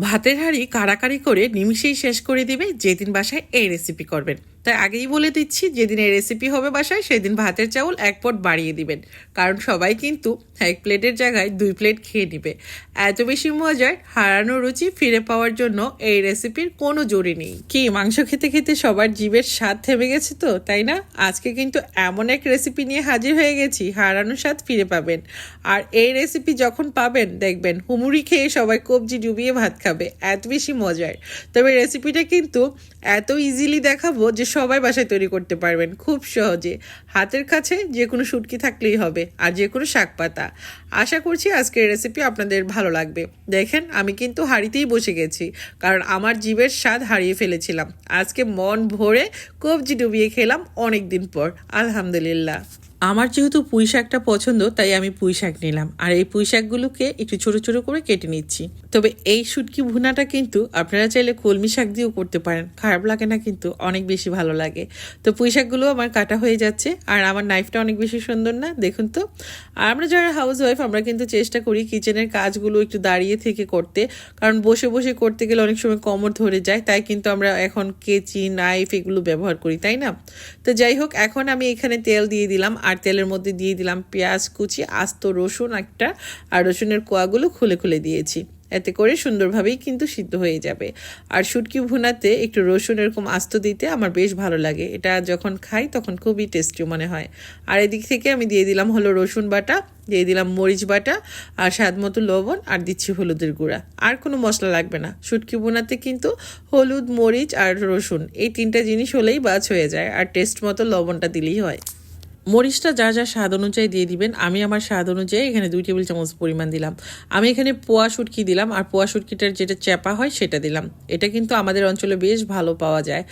ভাতের হাঁড়ি কাড়াকাড়ি করে নিমিষেই শেষ করে দিবে যেদিন বাসায় এই রেসিপি করবেন। তাই আগেই বলে দিচ্ছি যেদিন এই রেসিপি হবে বাসায় সেদিন ভাতের চাউল এক পট বাড়িয়ে দিবেন। কারণ সবাই কিন্তু এক প্লেটের জায়গায় দুই প্লেট খেয়ে নেবে। এত বেশি মজার, হারানো রুচি ফিরে পাওয়ার জন্য এই রেসিপির কোনো জোরে নেই। কি, মাংস খেতে খেতে সবার জীবের স্বাদ থেমে গেছে তো, তাই না? আজকে কিন্তু এমন এক রেসিপি নিয়ে হাজির হয়ে গেছি, হারানো স্বাদ ফিরে পাবেন। আর এই রেসিপি যখন পাবেন, দেখবেন হুমুড়ি খেয়ে সবাই কবজি ডুবিয়ে ভাত খাবে। এত বেশি মজার। তবে রেসিপিটা কিন্তু এত ইজিলি দেখাবো যে সবাই বাসায় তৈরি করতে পারবেন, খুব সহজে। হাতের কাছে যে কোনো সুটকি থাকলেই হবে আর যে কোনো শাক পাতা। আশা করছি আজকের রেসিপি আপনাদের ভালো লাগবে। দেখেন, আমি কিন্তু হাড়িতেই বসে গেছি, কারণ আমার জীবের স্বাদ হারিয়ে ফেলেছিলাম। আজকে মন ভরে কবজি ডুবিয়ে খেলাম অনেক দিন পর, আলহামদুলিল্লাহ। আমার যেহেতু পুঁই শাকটা পছন্দ, তাই আমি পুঁই শাক নিলাম। আর এই পুঁই শাকগুলোকে একটু ছোট ছোট করে কেটে নিচ্ছি। তবে এই শুটকি ভুনাটা কিন্তু আপনারা চাইলে কলমি শাক দিয়েও করতে পারেন। খারাপ লাগে না কিন্তু, অনেক বেশি ভালো লাগে। তো পুঁই শাকগুলো আমার কাটা হয়ে যাচ্ছে, আর আমার নাইফটা অনেক বেশি সুন্দর না, দেখুন তো। আর আমরা যারা হাউস ওয়াইফ আমরা কিন্তু চেষ্টা করি কিচেনের কাজগুলো একটু দাঁড়িয়ে থেকে করতে। কারণ বসে বসে করতে গেলে অনেক সময় কোমর ধরে যায়, তাই কিন্তু আমরা এখন কেচি নাইফ এগুলো ব্যবহার করি, তাই না? তো যাই হোক, এখন আমি এখানে তেল দিয়ে দিলাম। আর তেলের মধ্যে দিয়ে দিলাম পেঁয়াজ, কুচি, আস্ত রসুন একটা, আর রসুনের কোয়াগুলো খুলে খুলে দিয়েছি। এতে করে সুন্দরভাবেই কিন্তু সিদ্ধ হয়ে যাবে। আর শুটকি ভুনাতে একটু রসুন এরকম আস্ত দিতে আমার বেশ ভালো লাগে। এটা যখন খাই তখন খুবই টেস্টি মনে হয়। আর এদিক থেকে আমি দিয়ে দিলাম হলো রসুন বাটা, দিয়ে দিলাম মরিচ বাটা, আর স্বাদ মতো লবণ, আর দিচ্ছি হলুদের গুঁড়া। আর কোনো মশলা লাগবে না। শুটকি বোনাতে কিন্তু হলুদ, মরিচ, আর রসুন, এই তিনটা জিনিস হলেই বাছ হয়ে যায়, আর টেস্ট মতো লবণটা দিলেই হয়। মরিচটা যা যা স্বাদ অনুযায়ী দিয়ে দিবেন। আমি আমার স্বাদ অনুযায়ী এখানে দুই টেবিল চামচ পরিমাণ দিলাম। আমি এখানে পোয়া শুটকি দিলাম আর পোয়া শুটকিটার যেটা চ্যাপা হয় সেটা দিলাম। এটা কিন্তু আমাদের অঞ্চলে বেশ ভালো পাওয়া যায়।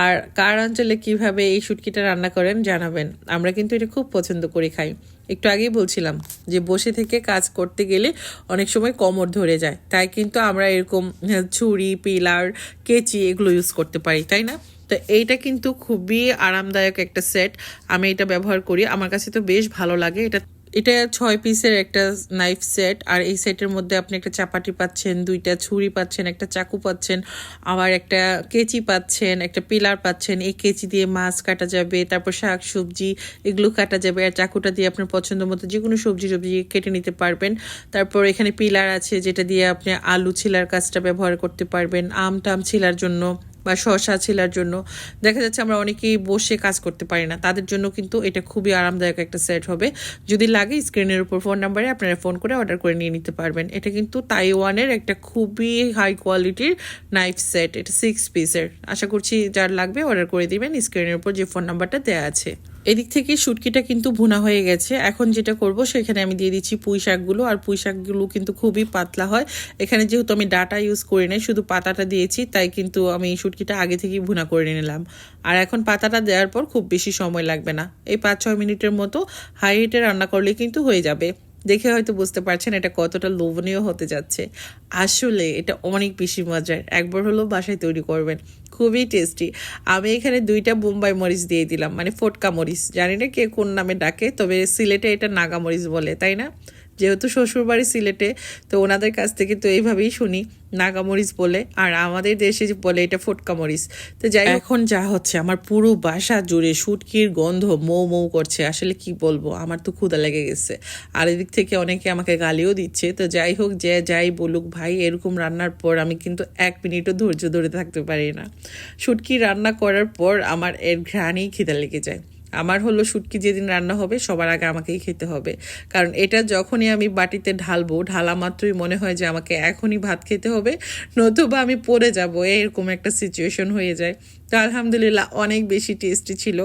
আর কার অঞ্চলে কীভাবে এই শুটকিটা রান্না করেন জানাবেন। আমরা কিন্তু এটা খুব পছন্দ করে খাই। একটু আগেই বলছিলাম যে বসে থেকে কাজ করতে গেলে অনেক সময় কোমর ধরে যায়। তাই কিন্তু আমরা এরকম ছুরি, পিলার, কেচি এগুলো ইউজ করতে পারি, তাই না? তো এইটা কিন্তু খুবই আরামদায়ক একটা সেট আমি এটা ব্যবহার করি। আমার কাছে তো বেশ ভালো লাগে। এটা এটা ছয় পিসের একটা নাইফ সেট আর এই সেটের মধ্যে আপনি একটা চাপাটি পাচ্ছেন, দুইটা ছুরি পাচ্ছেন, একটা চাকু পাচ্ছেন, আবার একটা কেচি পাচ্ছেন, একটা পিলার পাচ্ছেন। এই কেচি দিয়ে মাছ কাটা যাবে, তারপর শাক, সবজি, এগুলো কাটা যাবে। আর চাকুটা দিয়ে আপনার পছন্দ মতো যে কোনো সবজি সবজি কেটে নিতে পারবেন। তারপর এখানে পিলার আছে, যেটা দিয়ে আপনি আলু ছিলার কাজটা ব্যবহার করতে পারবেন, আম টাম ছিলার জন্য। বা শসা ছেলার জন্য। দেখা যাচ্ছে আমরা অনেকেই বসে কাজ করতে পারি না। তাদের জন্য কিন্তু এটা খুবই আরামদায়ক একটা সেট হবে। যদি লাগে স্ক্রিনের উপর ফোন নাম্বারে আপনারা ফোন করে অর্ডার করে নিয়ে নিতে পারবেন। এটা কিন্তু তাইওয়ানের একটা খুবই হাই কোয়ালিটির নাইফ সেট। এটা সিক্স পিসের আশা করছি যার লাগবে অর্ডার করে দিবেন। স্ক্রিনের উপর যে ফোন নাম্বারটা দেওয়া আছে। এদিক থেকে শুটকিটা কিন্তু ভুনা হয়ে গেছে। এখন যেটা করব, সেখানে আমি দিয়ে দিচ্ছি পুঁই শাকগুলো। আর পুঁই শাকগুলো কিন্তু খুবই পাতলা হয়। এখানে যেহেতু আমি ডাটা ইউজ করি নাই, শুধু পাতাটা দিয়েছি, তাই কিন্তু আমি শুটকিটা আগে থেকেই ভুনা করে নিলাম। আর এখন পাতাটা দেওয়ার পর খুব বেশি সময় লাগবে না। এই পাঁচ ছয় মিনিটের মতো হাই হিটে রান্না করলে কিন্তু হয়ে যাবে। দেখে হয়তো বুঝতে পারছেন এটা কতটা লোভনীয় হতে যাচ্ছে। আসলে এটা অনেক বেশি মজার। একবার হলো বাসায় তৈরি করবেন। খুবই টেস্টি আমি এখানে দুইটা বোম্বাই মরিচ দিয়ে দিলাম মানে ফোটকা মরিচ। জানি না কে কোন নামে ডাকে, তবে সিলেটে এটা নাগা মরিচ বলে, তাই না? যেহেতু শ্বশুরবাড়ি সিলেটে তো ওনাদের কাছ থেকে তো এইভাবেই শুনি নাগামরিচ বলে আর আমাদের দেশে যে বলে এটা ফটকা মরিচ। তো যাই এখন যা হচ্ছে আমার পুরো বাসা জুড়ে শুটকির গন্ধ মৌ মৌ করছে আসলে কি বলব আমার তো ক্ষুদা লেগে গেছে। আর এদিক থেকে অনেকে আমাকে গালিও দিচ্ছে তো যাই হোক যে যাই বলুক ভাই এরকম রান্নার পর আমি কিন্তু এক মিনিটও ধৈর্য ধরে থাকতে পারি না। শুটকি রান্না করার পর আমার এর ঘ্রাণেই খিদা লেগে যায়। আমার হলো শুটকি যেদিন রান্না হবে, সবার আগে আমাকেই খেতে হবে। কারণ এটা যখনই আমি বাটিতে ঢালবো, ঢালা মাত্রই মনে হয় যে আমাকে এখনই ভাত খেতে হবে, নতুবা আমি পড়ে যাব, এরকম একটা সিচুয়েশন হয়ে যায়। তো আলহামদুলিল্লাহ অনেক বেশি টেস্টি ছিল।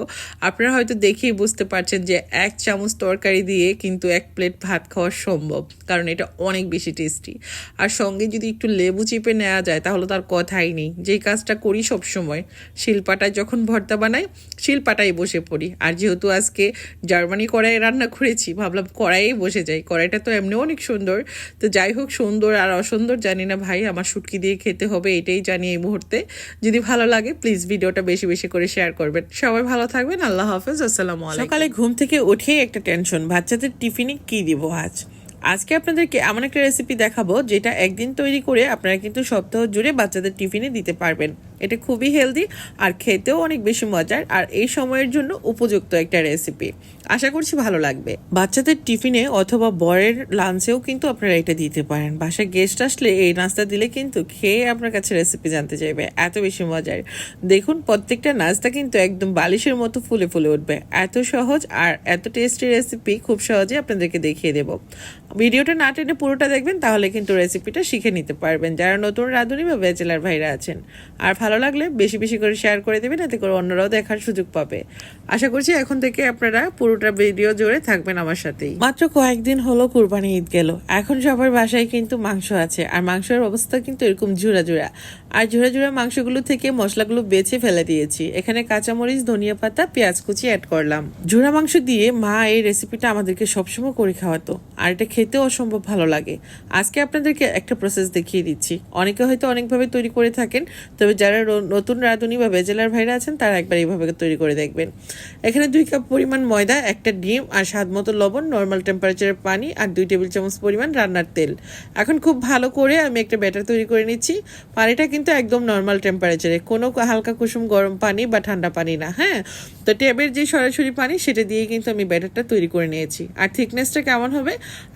আপনারা হয়তো দেখেই বুঝতে পারছেন যে এক চামচ তরকারি দিয়ে কিন্তু এক প্লেট ভাত খাওয়া সম্ভব, কারণ এটা অনেক বেশি টেস্টি আর সঙ্গে যদি একটু লেবু চিপে নেওয়া যায়, তাহলে তার কথাই নেই। যেই কাজটা করি সব সময় শিলপাটায় যখন ভর্তা বানাই, শিলপাটায় বসে পড়ি। আর যেহেতু আজকে জার্মানি কড়াই রান্না করেছি, ভাবলাম কড়াইয়ে বসে যাই। কড়াইটা তো এমনি অনেক সুন্দর। তো যাই হোক, সুন্দর আর অসুন্দর জানি না ভাই, আমার শুটকি দিয়ে খেতে হবে, এটাই জানি এই মুহূর্তে। যদি ভালো লাগে প্লিজ ভিডিওটা বেশি বেশি করে শেয়ার করবেন। সবাই ভালো থাকবেন, আল্লাহ হাফেজ, আসসালামু সকালে ঘুম থেকে উঠেই একটা টেনশন বাচ্চাদের টিফিনে কি দিব আজ? আজকে আপনাদেরকে এমন একটা রেসিপি দেখাবো, যেটা একদিন তৈরি করে আপনারা কিন্তু সপ্তাহ জুড়ে বাচ্চাদের টিফিনে দিতে পারবেন। এটা খুবই হেলদি আর খেতেও অনেক বেশি মজার আর এই সময়ের জন্য উপযুক্ত একটা রেসিপি আশা করছি ভালো লাগবে। বাচ্চাদের টিফিনে অথবা বরের লাঞ্চেও কিন্তু আপনারা এটা দিতে পারেন। বাসায় গেস্ট আসলে এই নাস্তা দিলে কিন্তু খেয়ে আপনার কাছে রেসিপি জানতে চাইবে। এত বেশি মজার। দেখুন, প্রত্যেকটা নাস্তা কিন্তু একদম বালিশের মতো ফুলে ফুলে উঠবে। এত সহজ আর এত টেস্টি রেসিপি খুব সহজে আপনাদেরকে দেখিয়ে দেব। ভিডিওটা না টেনে পুরোটা দেখবেন, তাহলে কিন্তু রেসিপিটা শিখে নিতে পারবেন। যারা নতুন রাঁধুনি বা ব্যাচেলার ভাইরা আছেন। আর ভালো লাগলে বেশি বেশি করে শেয়ার করে দেবেন, এতে করে অন্যরাও দেখার সুযোগ পাবে। আশা করছি এখন থেকে আপনারা পুরোটা ভিডিও জুড়ে থাকবেন আমার সাথেই। মাত্র কয়েকদিন হলো কুরবানি ঈদ গেল। এখন সবার বাসায় কিন্তু মাংস আছে, আর মাংসের অবস্থা কিন্তু এরকম ঝুরা ঝুরা আর ঝুরা ঝুরা মাংসগুলো থেকে মশলাগুলো বেছে ফেলে দিয়েছি। এখানে কাঁচামরিচ, ধনিয়া পাতা, পেঁয়াজ কুচি অ্যাড করলাম। ঝুরা মাংস দিয়ে মা এই রেসিপিটা আমাদেরকে সবসময় করে খাওয়াতো, আর এটা খেতেও অসম্ভব ভালো লাগে। আজকে আপনাদেরকে একটা প্রসেস দেখিয়ে দিচ্ছি। অনেকে হয়তো অনেকভাবে তৈরি করে থাকেন, তবে যারা র- নতুন রাঁধুনি বা বেজেলার ভাইরা আছেন, তারা একবার এইভাবে তৈরি করে দেখবেন। এখানে দুই কাপ পরিমাণ ময়দা, একটা ডিম আর স্বাদ মতো লবণ নর্মাল টেম্পারেচারের পানি আর দুই টেবিল চামচ পরিমাণ রান্নার তেল। এখন খুব ভালো করে আমি একটা ব্যাটার তৈরি করে নিচ্ছি। পানিটা কিন্তু একদম নর্মাল টেম্পারেচারে কোনো হালকা কুসুম গরম পানি বা ঠান্ডা পানি না হ্যাঁ? তো ট্যাবের যে সরাসরি পানি, সেটা দিয়ে কিন্তু আমি ব্যাটারটা তৈরি করে নিয়েছি। আর থিকনেসটা কেমন হবে,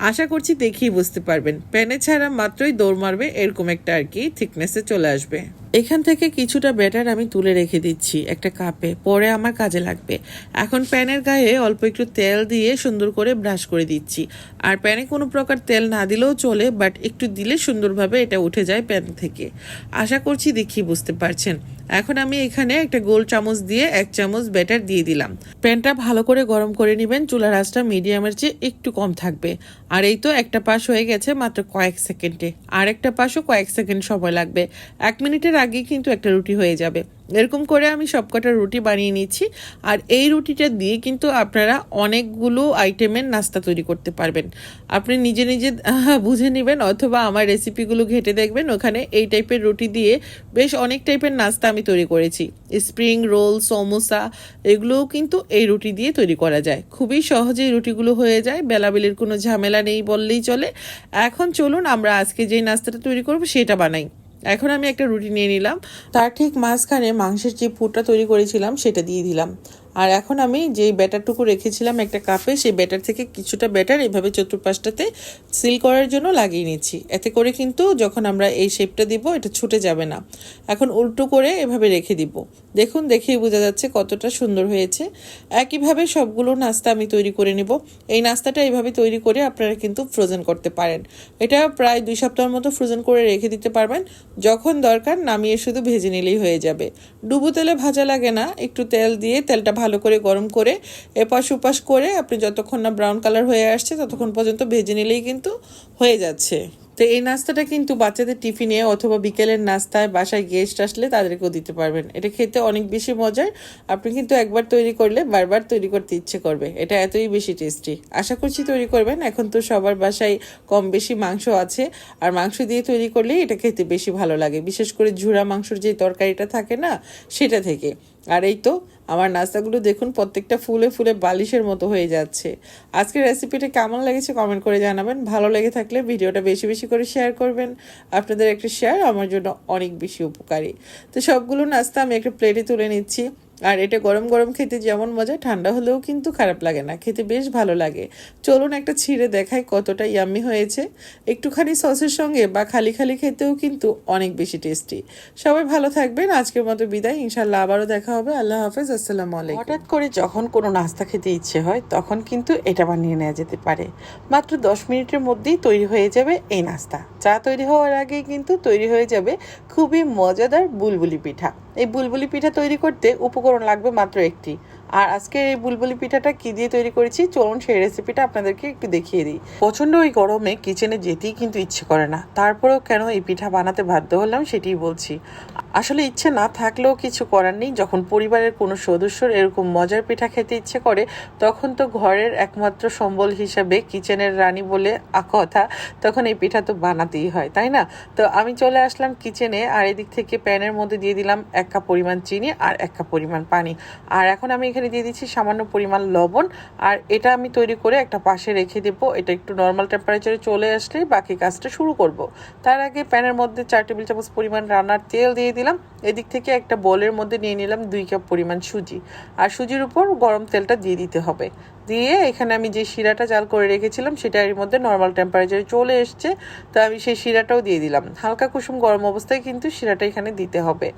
আশা করছি দেখেই বুঝতে পারবেন। প্যানে ছাড়া মাত্রই দৌড় মারবে, এরকম একটা আর কি থিকনেসে চলে আসবে। এখান থেকে কিছুটা ব্যাটার আমি তুলে রেখে দিচ্ছি একটা কাপে, পরে আমার কাজে লাগবে। এখন প্যানের গায়ে অল্প একটু তেল দিয়ে সুন্দর করে ব্রাশ করে দিচ্ছি। আর প্যানে কোনো প্রকার তেল না দিলেও চলে বাট একটু দিলে সুন্দরভাবে এটা উঠে যায় প্যান থেকে। আশা করছি দেখি বুঝতে পারছেন। এখন আমি এখানে একটা গোল চামচ দিয়ে এক চামচ ব্যাটার দিয়ে দিলাম। প্যানটা ভালো করে গরম করে নেবেন, চুলার আঁচটা মিডিয়ামের চেয়ে একটু কম থাকবে। আর এই তো একটা পাশ হয়ে গেছে মাত্র কয়েক সেকেন্ডে। আর একটা পাশও কয়েক সেকেন্ড সময় লাগবে। এক মিনিটের আগেই কিন্তু একটা রুটি হয়ে যাবে। এরকম করে আমি সবকটা রুটি বানিয়ে নিচ্ছি। আর এই রুটিটা দিয়ে কিন্তু আপনারা অনেকগুলো আইটেমের নাস্তা তৈরি করতে পারবেন। আপনি নিজে নিজে বুঝে নেবেন অথবা আমার রেসিপিগুলো ঘেটে দেখবেন। ওখানে এই টাইপের রুটি দিয়ে বেশ অনেক টাইপের নাস্তা আমি তৈরি করেছি। স্প্রিং রোল, সমোসা, এগুলোও কিন্তু এই রুটি দিয়ে তৈরি করা যায়। খুবই সহজেই রুটিগুলো হয়ে যায়। বেলাবেলির কোনো ঝামেলা নেই বললেই চলে। এখন চলুন আমরা আজকে যে নাস্তাটা তৈরি করব সেটা বানাই। এখন আমি একটা রুটি নিয়ে নিলাম। তার ঠিক মাঝখানে মাংসের যে পুরটা তৈরি করেছিলাম, সেটা দিয়ে দিলাম। আর এখন আমি যেই ব্যাটারটুকু রেখেছিলাম একটা কাপে, সেই ব্যাটার থেকে কিছুটা ব্যাটার এইভাবে চতুর্পাশটাতে সিল করার জন্য লাগিয়ে নিচ্ছি। এতে করে কিন্তু যখন আমরা এই শেপটা দিব, এটা ছুটে যাবে না। এখন উল্টো করে এভাবে রেখে দিব। দেখুন, দেখেই বোঝা যাচ্ছে কতটা সুন্দর হয়েছে। একইভাবে সবগুলো নাস্তা আমি তৈরি করে নিব। এই নাস্তাটা এইভাবে তৈরি করে আপনারা কিন্তু ফ্রোজেন করতে পারেন। এটা প্রায় দুই সপ্তাহের মতো ফ্রোজেন করে রেখে দিতে পারবেন। যখন দরকার নামিয়ে শুধু ভেজে নিলেই হয়ে যাবে। ডুবো তেলে ভাজা লাগে না। একটু তেল দিয়ে তেলটা ভালো করে গরম করে এপাশ ওপাশ করে আপনি যতক্ষণ না ব্রাউন কালার হয়ে আসছে ততক্ষণ পর্যন্ত ভেজে নিলেই কিন্তু হয়ে যাচ্ছে। তো এই নাস্তাটা কিন্তু বাচ্চাদের টিফিনে অথবা বিকেলের নাস্তায় বাসায় গেস্ট আসলে তাদেরকেও দিতে পারবেন। এটা খেতে অনেক বেশি মজার। আপনি কিন্তু একবার তৈরি করলে বারবার তৈরি করতে ইচ্ছে করবে। এটা এতই বেশি টেস্টি আশা করছি তৈরি করবেন। এখন তো সবার বাসায় কম বেশি মাংস আছে। আর মাংস দিয়ে তৈরি করলে এটা খেতে বেশি ভালো লাগে। বিশেষ করে ঝুরা মাংসর যে তরকারিটা থাকে না, সেটা থেকে। আর এই তো, আমার নাস্তাগুলো দেখুন প্রত্যেকটা ফুলে ফুলে বালিশের মতো হয়ে যাচ্ছে। আজকের রেসিপিটা কেমন লেগেছে কমেন্ট করে জানাবেন। ভালো লেগে থাকলে ভিডিওটা বেশি বেশি করে শেয়ার করবেন। আপনাদের একটা শেয়ার আমার জন্য অনেক বেশি উপকারী। তো সবগুলো নাস্তা আমি একটা প্লেটে তুলে নিচ্ছি। আর এটা গরম গরম খেতে যেমন মজা, ঠান্ডা হলেও কিন্তু খারাপ লাগে না, খেতে বেশ ভালো লাগে। চলুন একটা ছিঁড়ে দেখাই কতটা ইয়াম্মি হয়েছে। একটুখানি সসের সঙ্গে বা খালি খালি খেতেও কিন্তু অনেক বেশি টেস্টি সবাই ভালো থাকবেন, আজকের মতো বিদায়। ইনশাল্লাহ আবারও দেখা হবে। আল্লাহ হাফেজ, আসসালামু আলাইকুম। হঠাৎ করে যখন কোনো নাস্তা খেতে ইচ্ছে হয়, তখন কিন্তু এটা বানিয়ে নেওয়া যেতে পারে। মাত্র দশ মিনিটের মধ্যেই তৈরি হয়ে যাবে এই নাস্তা। চা তৈরি হওয়ার আগেই কিন্তু তৈরি হয়ে যাবে খুবই মজাদার বুলবুলি পিঠা। এই বুলবুলি পিঠা তৈরি করতে উপকরণ লাগবে মাত্র একটি। আর আজকে এই বুলবুলি পিঠাটা কি দিয়ে তৈরি করেছি? চলুন সেই রেসিপিটা আপনাদেরকে একটু দেখিয়ে দিই। প্রচণ্ড ওই গরমে কিচেনে যেতেই কিন্তু ইচ্ছে করে না। তারপরেও কেন এই পিঠা বানাতে বাধ্য হলাম সেটাই বলছি। আসলে ইচ্ছে না থাকলেও কিছু করার নেই। যখন পরিবারের কোনো সদস্যর এরকম মজার পিঠা খেতে ইচ্ছে করে, তখন তো ঘরের একমাত্র সম্বল হিসাবে কিচেনের রানী বলে কথা, তখন এই পিঠা তো বানাতেই হয়, তাই না? তো আমি চলে আসলাম কিচেনে আর এদিক থেকে প্যানের মধ্যে দিয়ে দিলাম এক কাপ পরিমাণ চিনি আর এক কাপ পরিমাণ পানি। আর এখন আমি এখানে দিয়ে দিচ্ছি সামান্য পরিমাণ লবণ। আর এটা আমি তৈরি করে একটা পাশে রেখে দেবো। এটা একটু নর্মাল টেম্পারেচারে চলে আসলে বাকি কাজটা শুরু করব। তার আগে প্যানের মধ্যে চার টেবিল চামচ পরিমাণ রান্নার তেল দিয়ে দিলাম। এদিক থেকে একটা বলের মধ্যে নিয়ে নিলাম দুই কাপ পরিমাণ সুজি। আর সুজির উপর গরম তেলটা দিয়ে দিতে হবে। দিয়ে এখানে আমি যে শিরাটা জাল করে রেখেছিলাম, সেটা এর মধ্যে নর্মাল টেম্পারেচারে চলে এসছে। তো আমি সেই শিরাটাও দিয়ে দিলাম। হালকা কুসুম গরম অবস্থায় কিন্তু শিরাটা এখানে দিতে হবে।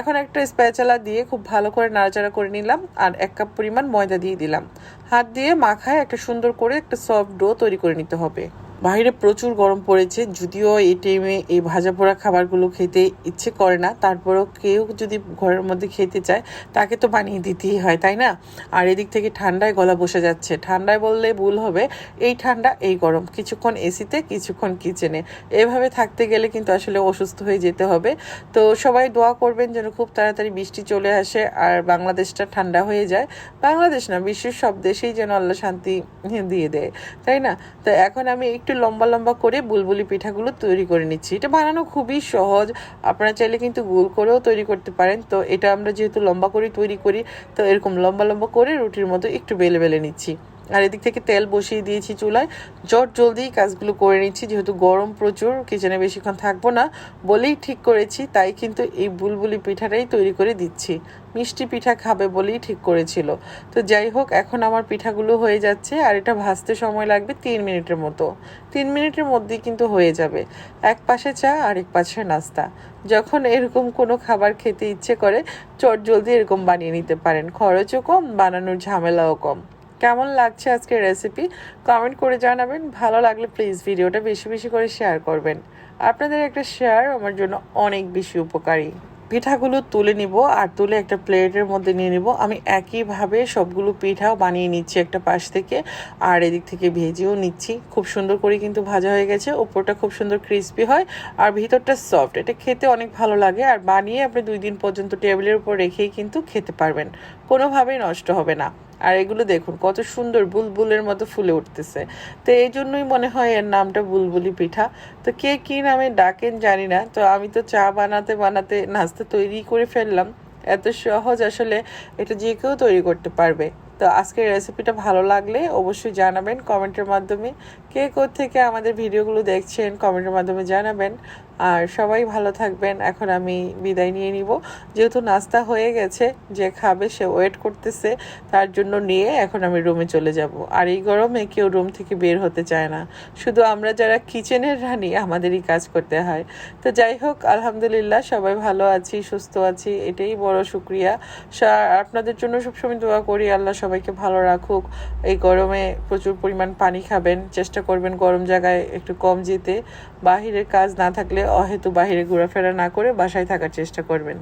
এখন একটা স্প্যাচালা দিয়ে খুব ভালো করে নাড়াচাড়া করে নিলাম। আর এক কাপ পরিমাণ ময়দা দিয়ে দিলাম। হাত দিয়ে মাখায় একটা সুন্দর করে একটা সফট ডো তৈরি করে নিতে হবে। বাইরে প্রচুর গরম পড়েছে, যদিও এই টাইমে এই ভাজা পোড়া খাবারগুলো খেতে ইচ্ছে করে না, তারপরেও কেউ যদি ঘরের মধ্যে খেতে চায়, তাকে তো বানিয়ে দিতেই হয়, তাই না? আর এদিক থেকে ঠান্ডায় গলা বসে যাচ্ছে। ঠান্ডায় বললে ভুল হবে, এই ঠান্ডা, এই গরম, কিছুক্ষণ এসিতে কিছুক্ষণ কিচেনে এভাবে থাকতে গেলে কিন্তু আসলে অসুস্থ হয়ে যেতে হবে। তো সবাই দোয়া করবেন যেন খুব তাড়াতাড়ি বৃষ্টি চলে আসে আর বাংলাদেশটা ঠান্ডা হয়ে যায়। বাংলাদেশ না, বিশ্বের সব দেশেই যেন আল্লাহ শান্তি দিয়ে দেয়, তাই না? তো এখন আমি একটু লম্বা লম্বা করে বুলবুলি পিঠাগুলো তৈরি করে নিচ্ছি। এটা বানানো খুবই সহজ। আপনারা চাইলে কিন্তু গোল করেও তৈরি করতে পারেন। তো এটা আমরা যেহেতু লম্বা করে তৈরি করি, তো এরকম লম্বা লম্বা করে রুটির মতো একটু বেলে বেলে নিচ্ছি। আর এদিক থেকে তেল বসিয়ে দিয়েছি চুলায়। জট জলদি কাজগুলো করে নিচ্ছি। যেহেতু গরম প্রচুর, কিচেনে বেশিক্ষণ থাকব না বলেই ঠিক করেছি, তাই কিন্তু এই বুলবুলি পিঠাটাই তৈরি করে দিচ্ছি। মিষ্টি পিঠা খাবে বলেই ঠিক করেছিল। তো যাই হোক, এখন আমার পিঠাগুলো হয়ে যাচ্ছে আর এটা ভাজতে সময় লাগবে তিন মিনিটের মতো। তিন মিনিটের মধ্যেই কিন্তু হয়ে যাবে। এক পাশে চা আর এক পাশে নাস্তা। যখন এরকম কোনো খাবার খেতে ইচ্ছে করে, চট জলদি এরকম বানিয়ে নিতে পারেন। খরচও কম, বানানোর ঝামেলাও কম। কেমন লাগছে আজকের রেসিপি কমেন্ট করে জানাবেন। ভালো লাগলে প্লিজ ভিডিওটা বেশি বেশি করে শেয়ার করবেন। আপনাদের একটা শেয়ার আমার জন্য অনেক বেশি উপকারী। পিঠাগুলো তুলে নিব আর তুলে একটা প্লেটের মধ্যে নিয়ে নিব। আমি একইভাবে সবগুলো পিঠাও বানিয়ে নিচ্ছি একটা পাশ থেকে আর এদিক থেকে ভেজেও নিচ্ছি। খুব সুন্দর করে কিন্তু ভাজা হয়ে গেছে, ওপরটা খুব সুন্দর ক্রিস্পি হয় আর ভিতরটা সফট এটা খেতে অনেক ভালো লাগে আর বানিয়ে আপনি দুই দিন পর্যন্ত টেবিলের উপর রেখেই কিন্তু খেতে পারবেন। কোনোভাবেই নষ্ট হবে না। আর এগুলো দেখুন, কত সুন্দর বুলবুলের মতো ফুলে উঠতেছে। তো এই জন্যই মনে হয় এর নামটা বুলবুলি পিঠা। তো কে কি নামে ডাকেন জানি না, তো আমি তো চা বানাতে বানাতে নাস্তা তৈরি করে ফেললাম। এত সহজ আসলে এটা যে কেউ তৈরি করতে পারবে। তো আজকের রেসিপিটা ভালো লাগলে অবশ্যই জানাবেন কমেন্টের মাধ্যমে। কে থেকে আমাদের ভিডিওগুলো দেখছেন, কমেন্টের মাধ্যমে জানাবেন। আর সবাই ভালো থাকবেন। এখন আমি বিদায় নিয়ে নিব। যেহেতু নাস্তা হয়ে গেছে, যে খাবে সে ওয়েট করতেছে, তার জন্য নিয়ে এখন আমি রুমে চলে যাব। আর এই গরমে কেউ রুম থেকে বের হতে চায় না। শুধু আমরা যারা কিচেনের রানি, আমাদেরই কাজ করতে হয়। তো যাই হোক, আলহামদুলিল্লাহ, সবাই ভালো আছি, সুস্থ আছি। এটাই বড় শুক্রিয়া। আপনাদের জন্য সবসময় দোয়া করি, আল্লাহ সবাইকে ভালো রাখুক। এই গরমে প্রচুর পরিমাণ পানি খাবেন। চেষ্টা করবেন গরম জায়গায় একটু কম যেতে। বাহিরের কাজ না থাকলে অহেতু বাহিরে ঘোরাফেরা না করে বাসায় থাকার চেষ্টা করবেন।